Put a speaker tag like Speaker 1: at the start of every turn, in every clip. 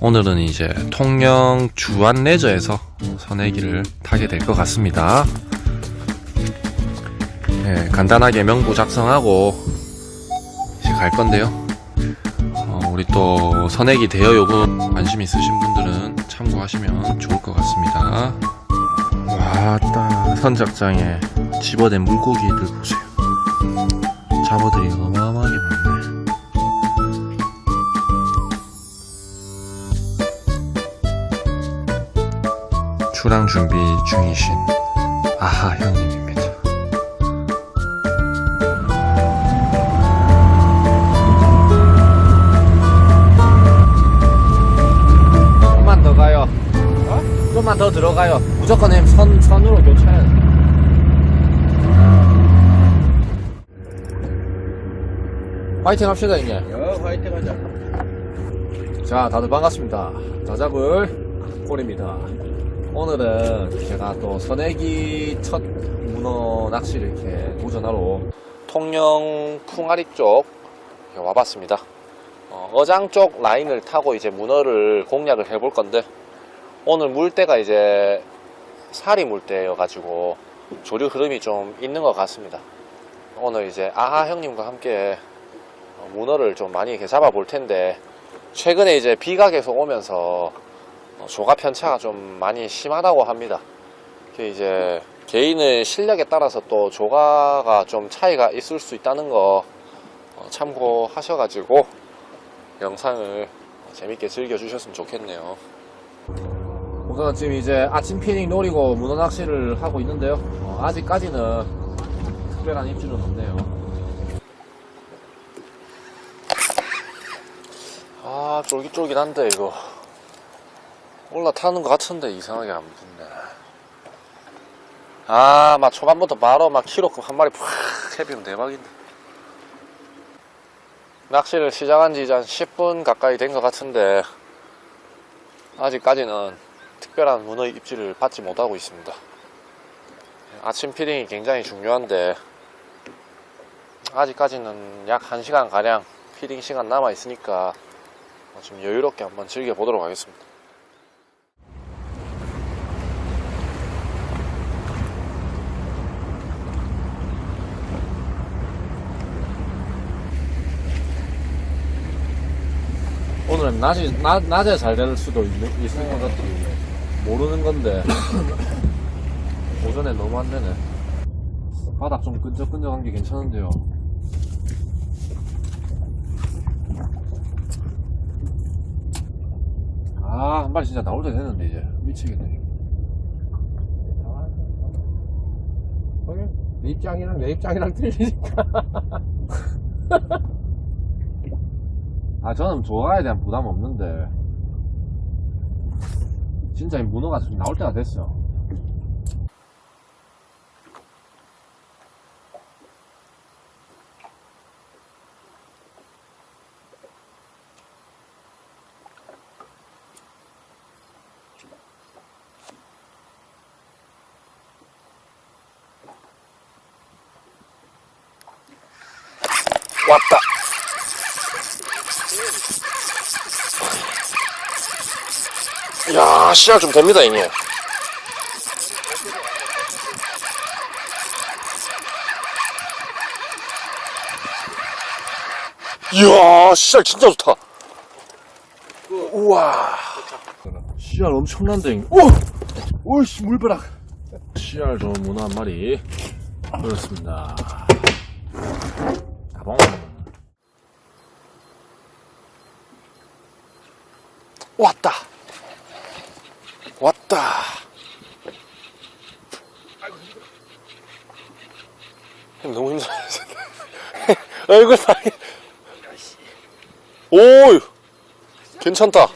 Speaker 1: 오늘은 이제 통영 주안 레저에서 선회기를 타게 될 것 같습니다. 예, 간단하게 명부 작성하고 이제 갈 건데요. 어, 우리 또 선회기 대여 요금 관심 있으신 분들은 참고하시면 좋을 것 같습니다. 와따 선착장에 집어낸 물고기들 보세요. 잡어들이 어마 출항 준비 중이신 아하 형님입니다. 좀만 더 가요. 어? 좀만 더 들어가요. 무조건 선, 선으로 교차해야 돼. 파이팅 합시다, 이제.
Speaker 2: 어, 화이팅 하자.
Speaker 1: 자, 다들 반갑습니다. 자잡을 꼴입니다. 오늘은 제가 또 선애기 첫 문어 낚시를 이렇게 도전하러 통영 풍아리 쪽 와봤습니다. 어, 장쪽 라인을 타고 이제 문어를 공략을 해볼 건데 오늘 물때가 이제 살이 물때여가지고 조류 흐름이 좀 있는 것 같습니다. 오늘 이제 아하 형님과 함께 어, 문어를 좀 많이 잡아볼 텐데 최근에 이제 비가 계속 오면서 어, 조가 편차가 좀 많이 심하다고 합니다. 그 이제 개인의 실력에 따라서 또 조가가 좀 차이가 있을 수 있다는 거 어, 참고하셔가지고 영상을 재밌게 즐겨주셨으면 좋겠네요. 우선 지금 이제 아침 피닝 노리고 문어 낚시를 하고 있는데요. 어, 아직까지는 특별한 입질은 없네요. 아 쫄깃쫄깃한데 이거 올라타는 것 같은데 이상하게 안 붙네. 아 막 초반부터 바로 막 키로급 한 마리 팍 해비면 대박인데. 낚시를 시작한 지 이제 한 10분 가까이 된 것 같은데 아직까지는 특별한 문어 입질을 받지 못하고 있습니다. 아침 피딩이 굉장히 중요한데 아직까지는 약 1시간 가량 피딩 시간 남아 있으니까 좀 여유롭게 한번 즐겨보도록 하겠습니다. 오늘은 낮에, 낮, 낮에 잘 될 수도 있는, 있을 것 같아. 모르는 건데. 오전에 너무 안 되네. 바닥 좀 끈적끈적한 게 괜찮은데요. 아, 한 마리 진짜 나올 때 됐는데, 이제. 미치겠네.
Speaker 2: 내 입장이랑 내 입장이랑 틀리니까.
Speaker 1: 아, 저는 조가에 대한 부담 없는데. 진짜 이 문어가 좀 나올 때가 됐어. 왔다. 야, 씨알 좀 됩니다, 이게. 이야, 씨알 진짜 좋다. 우와. 씨알 엄청난데. 우와! 오이씨, 물벼락. 씨알 좋은 문어 한 마리. 그렇습니다. 가봉. 왔다. 형 너무 힘들어. 얼굴 상해. 오, 괜찮다.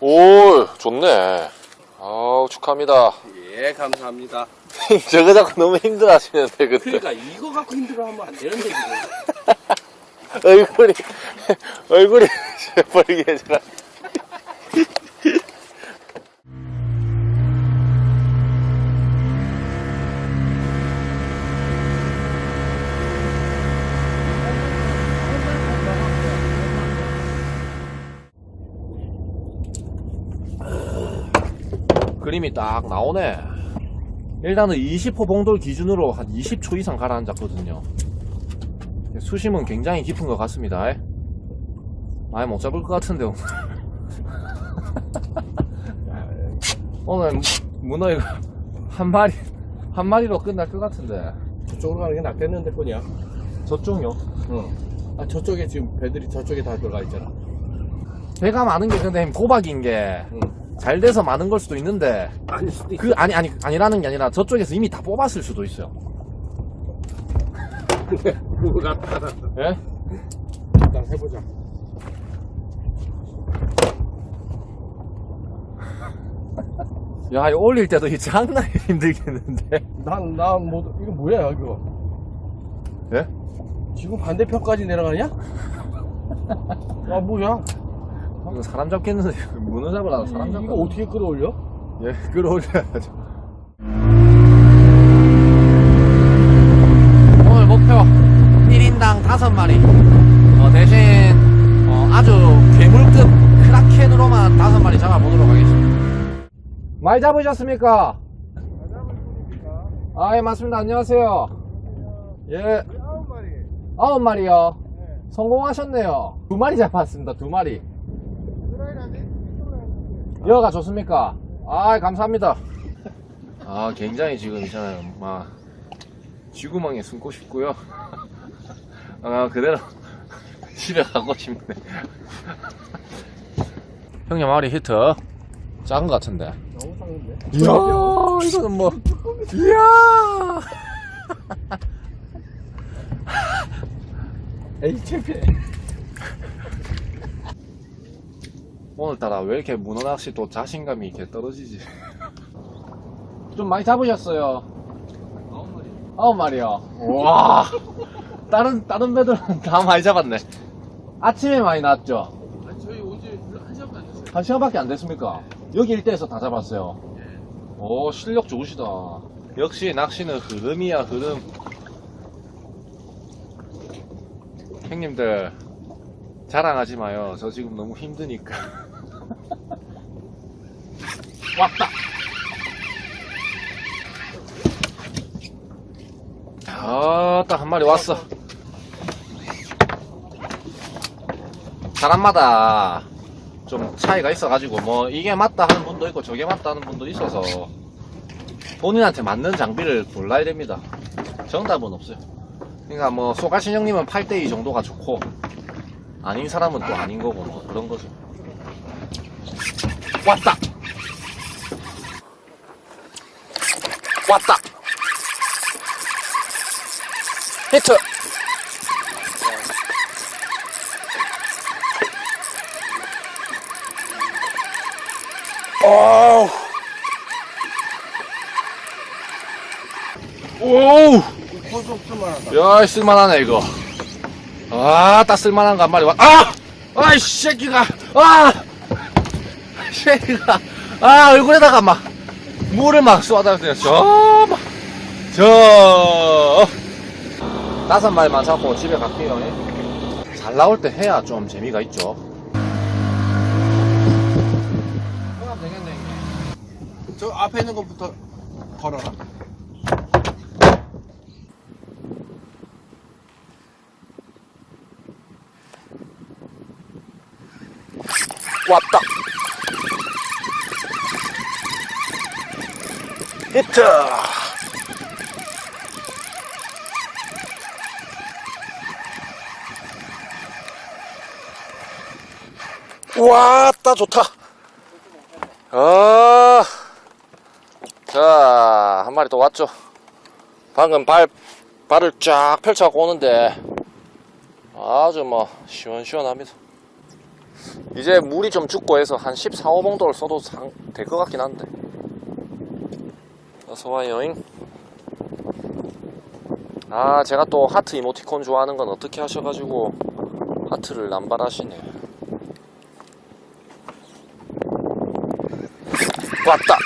Speaker 1: 오, 좋네. 아우, 축하합니다.
Speaker 2: 예, 감사합니다.
Speaker 1: 저거 자꾸 너무 힘들어 하시는데, 그때.
Speaker 2: 그러니까 이거 갖고 힘들어하면 안 되는데 지금.
Speaker 1: 얼굴이, 얼굴이 벌게해져라. 그림이 딱 나오네. 일단은 20호 봉돌 기준으로 한 20초 이상 가라앉았거든요. 수심은 굉장히 깊은 것 같습니다. 많이 못 잡을 것 같은데 오늘. 오늘 문어 이거 한 마리 한 마리로 끝날 것 같은데
Speaker 2: 저쪽으로 가는 게 낫겠는데 뿐이야.
Speaker 1: 저쪽요?
Speaker 2: 응. 아 저쪽에 지금 배들이 저쪽에 다 들어가 있잖아.
Speaker 1: 배가 많은 게 근데 고박인 게 잘
Speaker 2: 응.
Speaker 1: 돼서 많은 걸 수도 있는데
Speaker 2: 아닐 수도 있어.
Speaker 1: 그 아니 아니 아니라는 게 아니라 저쪽에서 이미 다 뽑았을 수도 있어요.
Speaker 2: 뭐가 따라.
Speaker 1: 예?
Speaker 2: 일단 해보자.
Speaker 1: 야, 이거 올릴 때도 이 장난이 힘들겠는데.
Speaker 2: 난, 난, 뭐, 이거 뭐야, 이거.
Speaker 1: 예?
Speaker 2: 지금 반대편까지 내려가냐? 아, 뭐야?
Speaker 1: 이거 사람 잡겠는데, 문어 잡으라 사람 잡
Speaker 2: 이거 어떻게 끌어올려?
Speaker 1: 예, 끌어올려야죠. 오늘 목표 1인당 5마리. 어, 대신 어, 아주 괴물급 크라켄으로만 5마리 잡아보도록 하겠습니다. 많이 잡으셨습니까? 아, 예, 맞습니다. 안녕하세요. 예. 아홉 마리요. 성공하셨네요. 두 마리 잡았습니다. 두 마리. 여가 좋습니까? 아, 감사합니다. 아, 굉장히 지금 있잖아요. 막, 쥐구멍에 숨고 싶고요. 아, 그대로 집에 가고 싶네. 형님, 마리 히트. 작은 것 같은데.
Speaker 2: 너무 작은데?
Speaker 1: 이야, 이거는 뭐, 이야!
Speaker 2: 에이, 창피해.
Speaker 1: 오늘따라 왜 이렇게 문어 낚시 또 자신감이 이렇게 떨어지지? 좀 많이 잡으셨어요.
Speaker 2: 아홉 마리.
Speaker 1: 아홉 마리요. 와. 다른, 다른 배들은 다 많이 잡았네. 아침에 많이 나왔죠?
Speaker 2: 아니, 저희 온지 한 시간도 안 됐어요.
Speaker 1: 한 시간밖에 안 됐습니까? 여기 일대에서 다 잡았어요. 오, 실력 좋으시다. 역시 낚시는 흐름이야, 흐름. 형님들, 자랑하지 마요. 저 지금 너무 힘드니까. 왔다! 아, 딱한 마리 왔어. 사람마다 좀 차이가 있어가지고 뭐 이게 맞다 하는 분도 있고 저게 맞다 하는 분도 있어서 본인한테 맞는 장비를 골라야 됩니다. 정답은 없어요. 그러니까 뭐 소가신 형님은 8대2 정도가 좋고 아닌 사람은 또 아닌 거고 뭐 그런 거죠. 왔다. 왔다. 히트. 어우. 오우.
Speaker 2: 고속 쓸만하다.
Speaker 1: 야, 쓸만하네, 이거. 아, 딱 쓸만한 거 한 마리 왔, 아! 아, 이 새끼가, 아! 이 새끼가, 아, 얼굴에다가 막, 물을 막 쏟아대요. 저, 막, 저, 다섯 마리만 잡고 집에 갈게요. 예. 잘 나올 때 해야 좀 재미가 있죠. 되겠네.
Speaker 2: 저 앞에 있는 것부터 걸어라.
Speaker 1: 왔다. 히트. 왔다 좋다. 아, 자, 한 마리 또 왔죠. 방금 발, 발을 쫙 펼쳐갖고 오는데, 아주 뭐, 시원시원합니다. 이제 물이 좀 죽고 해서 한 14, 5봉도를 써도 될 것 같긴 한데. 어서와요잉. 아, 제가 또 하트 이모티콘 좋아하는 건 어떻게 하셔가지고 하트를 남발하시네. 왔다!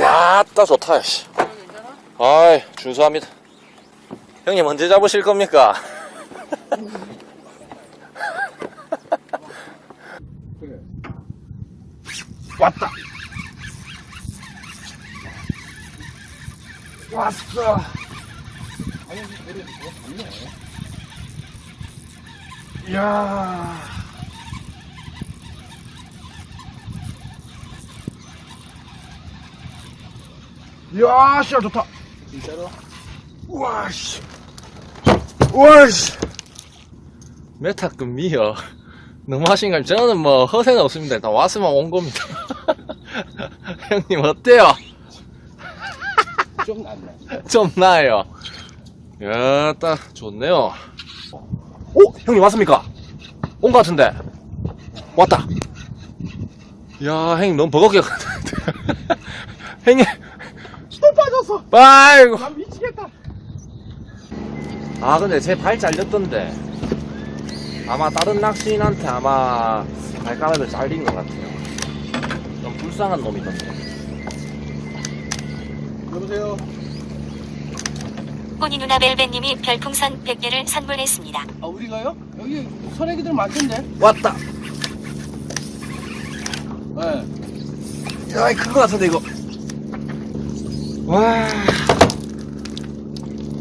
Speaker 1: 왔다, 좋다, 씨. 아이, 준수합니다. 형님 언제 잡으실 겁니까? 왔다. 왔어.
Speaker 2: 이.
Speaker 1: 이야. 이야, 씨알 좋다.
Speaker 2: 진짜로?
Speaker 1: 우와, 씨. 우와, 씨. 메타급 미어. 너무 하신 거 저는 뭐 허세는 없습니다. 다 왔으면 온 겁니다. 형님 어때요?
Speaker 2: 좀 낫네.
Speaker 1: 좀 나아요. 야, 딱 좋네요. 오, 형님 왔습니까? 온 것 같은데. 왔다. 야, 형님 너무 버겁게 갔는데. 형님,
Speaker 2: 또 빠졌어.
Speaker 1: 아이고.
Speaker 2: 난 미치겠다.
Speaker 1: 아, 근데 제 발 잘렸던데. 아마 다른 낚시인한테 아마 발가락을 잘린 것 같아요. 좀 불쌍한 놈이던데.
Speaker 2: 여보세요?
Speaker 3: 꼬니 누나 벨벳님이 별풍선 100개를 선물했습니다.
Speaker 2: 아, 우리가요? 여기 선애기들 많던데?
Speaker 1: 왔다.
Speaker 2: 네.
Speaker 1: 야, 큰거 같은데, 이거. 와.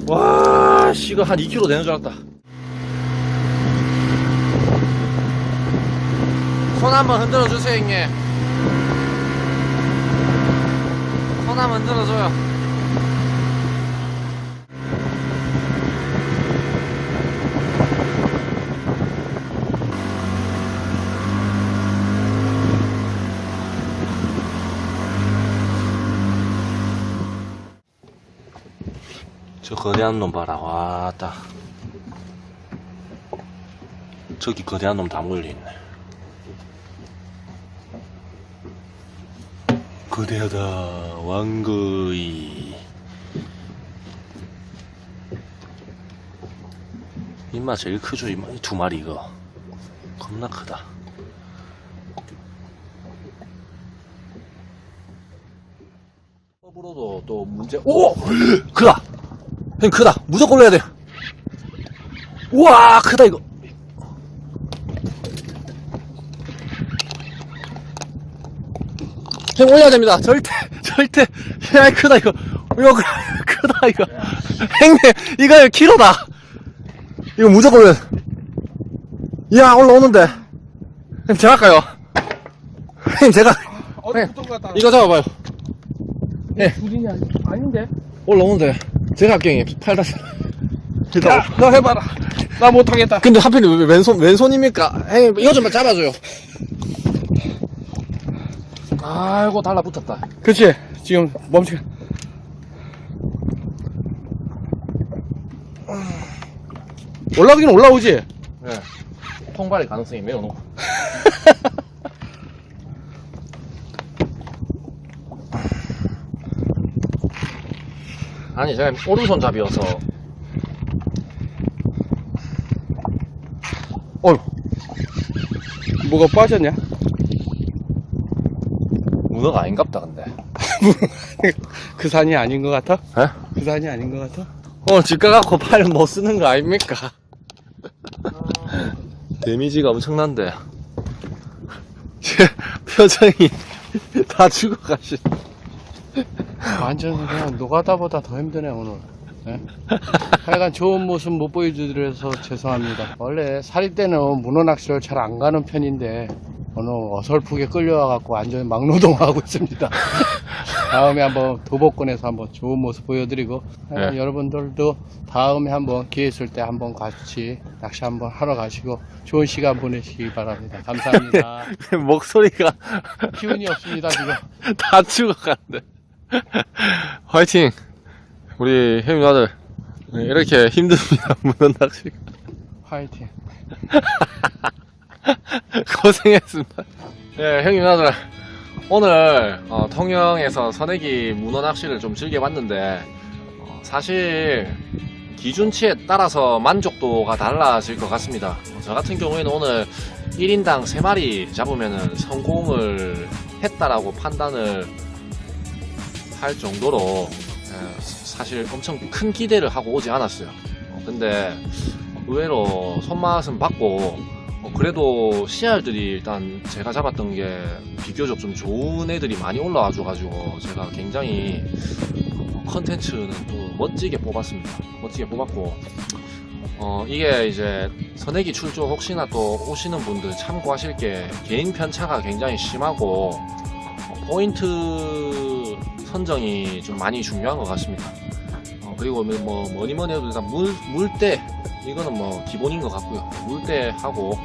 Speaker 1: 와, 씨, 이거 한 2kg 되는 줄 알았다. 손 한번 흔들어 주세요, 형님. 손 한번 흔들어 줘요. 저 거대한 놈 봐라, 왔다. 저기 거대한 놈 다 몰려있네. 거대하다, 왕거이. 입맛 제일 크죠, 이두 마리 이거. 겁나 크다. 법으로도 또 문제, 오! 크다! 형 크다. 무조건 올려야 돼. 우와 크다 이거. 형 올려야 됩니다. 절대 절대. 야 크다 이거. 이거 크- 크다 이거. 형님 이거 키로다. 이거 무조건 올려 이야 올라오는데. 형 제가 할까요? 형 제가. 네.
Speaker 2: 붙은 것 같다.
Speaker 1: 이거 잡아봐요. 예
Speaker 2: 둘이냐? 아닌데?
Speaker 1: 올라오는데 제가 할게요 형님 팔 다시
Speaker 2: 야, 너 해봐라. 나 못하겠다.
Speaker 1: 근데 하필 왜 왼손, 왼손입니까? 형님, 이거 좀 잡아줘요. 아이고, 달라붙었다.
Speaker 2: 그치? 지금 멈춰. 올라오긴 올라오지?
Speaker 1: 네. 통발의 가능성이 매우 높아. 아니, 제가 오른손잡이여서. 어휴,
Speaker 2: 뭐가 빠졌냐?
Speaker 1: 문어가 아닌갑다, 근데.
Speaker 2: 그 산이 아닌 것 같아?
Speaker 1: 에?
Speaker 2: 그 산이 아닌 것 같아?
Speaker 1: 어, 집가 갖고 팔못 쓰는 거 아닙니까? 데미지가 엄청난데. 제 표정이 다 죽어가시.
Speaker 2: 완전 그냥 노가다보다 더 힘드네 오늘 예? 하여간 좋은 모습 못 보여드려서 죄송합니다 원래 살이 때는 문어 낚시를 잘 안 가는 편인데 오늘 어설프게 끌려와갖고 완전히 막노동하고 있습니다 다음에 한번 도복권에서 한번 좋은 모습 보여드리고 하여간
Speaker 1: 네.
Speaker 2: 여러분들도 다음에 한번 기회 있을 때 한번 같이 낚시 한번 하러 가시고 좋은 시간 보내시기 바랍니다 감사합니다
Speaker 1: 목소리가
Speaker 2: 기운이 없습니다 지금
Speaker 1: 다 죽어간대. 화이팅! 우리 혜민 아들. 네, 이렇게 힘듭니다, 문어 낚시가.
Speaker 2: 화이팅
Speaker 1: 고생했습니다. 예, 형님 아들. 오늘, 어, 통영에서 선해기 문어 낚시를 좀 즐겨봤는데, 어, 사실, 기준치에 따라서 만족도가 달라질 것 같습니다. 어, 저 같은 경우에는 오늘 1인당 3마리 잡으면 성공을 했다라고 판단을 할 정도로 예, 사실 엄청 큰 기대를 하고 오지 않았어요. 어, 근데 의외로 손맛은 받고 어, 그래도 씨알들이 일단 제가 잡았던 게 비교적 좀 좋은 애들이 많이 올라와 줘가지고 제가 굉장히 어, 컨텐츠는 또 멋지게 뽑았습니다. 멋지게 뽑았고 어, 이게 이제 선액이 출조 혹시나 또 오시는 분들 참고하실 게 개인 편차가 굉장히 심하고 어, 포인트 선정이 좀 많이 중요한 것 같습니다. 어, 그리고 뭐 뭐니 뭐니 해도 일단 물 물때 이거는 뭐 기본인 것 같고요. 물때 하고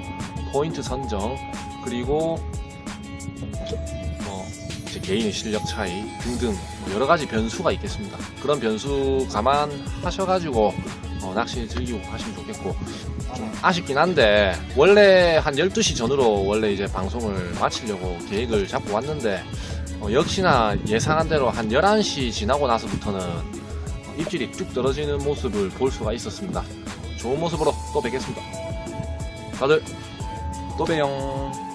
Speaker 1: 포인트 선정 그리고 뭐 이제 개인의 실력 차이 등등 뭐 여러 가지 변수가 있겠습니다. 그런 변수 감안하셔가지고 어, 낚시 즐기고 하시면 좋겠고 좀 아쉽긴 한데 원래 한 12시 전으로 원래 이제 방송을 마치려고 계획을 잡고 왔는데 어, 역시나 예상한 대로 한 11시 지나고 나서부터는 어, 입질이 뚝 떨어지는 모습을 볼 수가 있었습니다. 좋은 모습으로 또 뵙겠습니다. 다들 또 봬요.